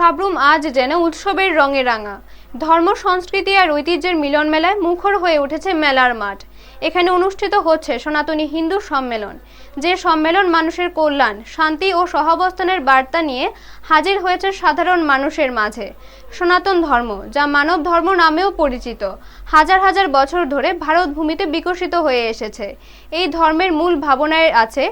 সাবরুম আজ যেন উৎসবের রঙে রাঙা। ধর্ম, সংস্কৃতি আর ঐতিহ্যের মিলন মেলায় মুখর হয়ে উঠেছে মেলার মাঠ। এখানে অনুষ্ঠিত হচ্ছে সনাতনী হিন্দু সম্মেলন, যে সম্মেলন মানুষের কল্যাণ, শান্তি ও সহাবস্থানের বার্তা নিয়ে হাজির হয়েছে সাধারণ মানুষের মাঝে। সনাতন ধর্ম, যা মানব ধর্ম নামেও পরিচিত, হাজার হাজার বছর ধরে ভারত ভূমিতে বিকশিত হয়ে এসেছে। এই ধর্মের মূল ভাবনায় আছে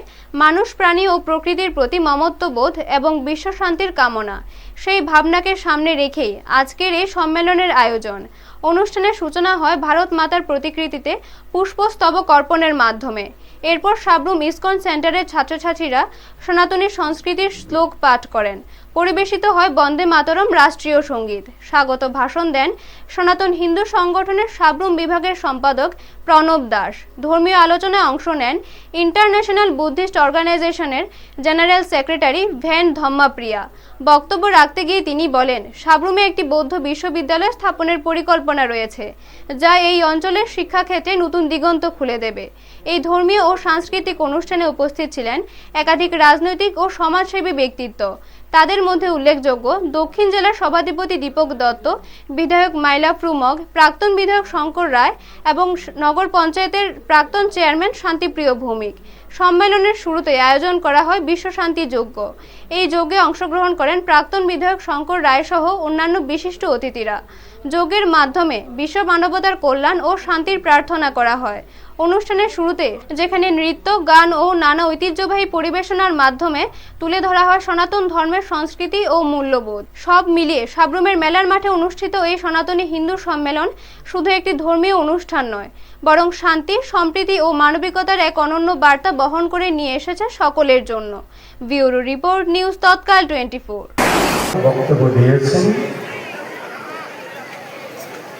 মানুষ প্রাণী ও প্রকৃতির প্রতি মমত্ববোধ এবং বিশ্ব শান্তির কামনা। সেই ভাবনাকে সামনে রেখেই আজকের এই সম্মেলনের আয়োজন। অনুষ্ঠানের সূচনা হয় ভারত মাতার প্রতিকৃতিতে পুষ্পস্তবক অর্পণের মাধ্যমে। এরপর সাবরুম ইসকন সেন্টারের ছাত্রছাত্রীরা সনাতনী সংস্কৃতির শ্লোক পাঠ করেন। পরিবেশিত হয় বন্দে মাতরম রাষ্ট্রীয় সংগীত। স্বাগত ভাষণ দেন সনাতন হিন্দু সংগঠনের সাবরুম বিভাগের সম্পাদক প্রণব দাস। ধর্মীয় আলোচনায় অংশ নেন ইন্টারন্যাশনাল বুদ্ধিস্ট অর্গানাইজেশনের জেনারেল সেক্রেটারি ভ্যান ধম্মাপ্রিয়া। বক্তব্য রাখতে গিয়ে তিনি বলেন, সাবরুমে একটি বৌদ্ধ বিশ্ববিদ্যালয় স্থাপনের পরিকল্পনা রয়েছে, যা এই অঞ্চলের শিক্ষাক্ষেত্রে নতুন দিগন্ত খুলে দেবে। এই ধর্মীয় ও সাংস্কৃতিক অনুষ্ঠানে উপস্থিত ছিলেন একাধিক রাজনৈতিক ও সমাজসেবী ব্যক্তিত্ব। তাদের মধ্যে উল্লেখযোগ্য দক্ষিণ জেলার সভাধিপতি দীপক দত্ত, বিধায়ক মাইলা প্রুমগ প্রাক্তন বিধায়ক শঙ্কর রায় এবং নগর পঞ্চায়েতের প্রাক্তন চেয়ারম্যান শান্তিপ্রিয় ভৌমিক। সম্মেলনের শুরুতে আয়োজন করা হয় বিশ্ব শান্তি যজ্ঞ। এই যজ্ঞে অংশগ্রহণ করেন প্রাক্তন বিধায়ক শঙ্কর রায় সহ অন্যান্য বিশিষ্ট অতিথিরা। যজ্ঞের মাধ্যমে বিশ্ব মানবতার কল্যাণ ও শান্তির প্রার্থনা করা হয়। অনুষ্ঠানের শুরুতে যেখানে নৃত্য, গান ও নানা ঐতিহ্যবাহী পরিবেশনার মাধ্যমে তুলে ধরা হয় সনাতন ধর্মের সংস্কৃতি ও মূল্যবোধ। সব মিলিয়ে সাবরুমের মেলার মাঠে অনুষ্ঠিত এই সনাতনী হিন্দু সম্মেলন শুধু একটি ধর্মীয় অনুষ্ঠান নয়, বরং শান্তি, সম্প্রীতি ও মানবিকতার এক অনন্য বার্তা বহন করে নিয়ে এসেছে সকলের জন্য। Bureau report news Tatkal twenty four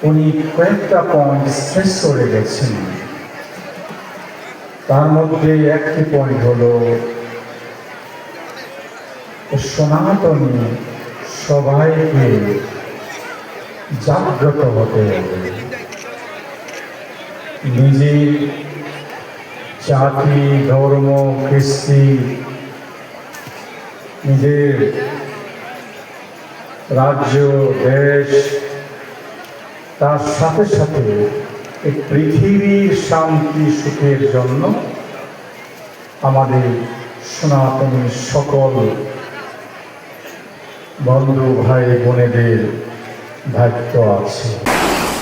উনি কয়েকটা পয়েন্ট স্ট্রেস করে গেছেন। তার মধ্যে একটি পয়েন্ট হলো সনাতনী সবাইকে জাগ্রত হতে হবে। নিজের জাতি, ধর্ম, কৃষ্টি, নিজের রাজ্য, দেশ তার সাথে সাথে এই পৃথিবীর শান্তি, সুখের জন্য আমাদের সনাতনী সকল বন্ধু, ভাই, বোনেদের দায়িত্ব আছে।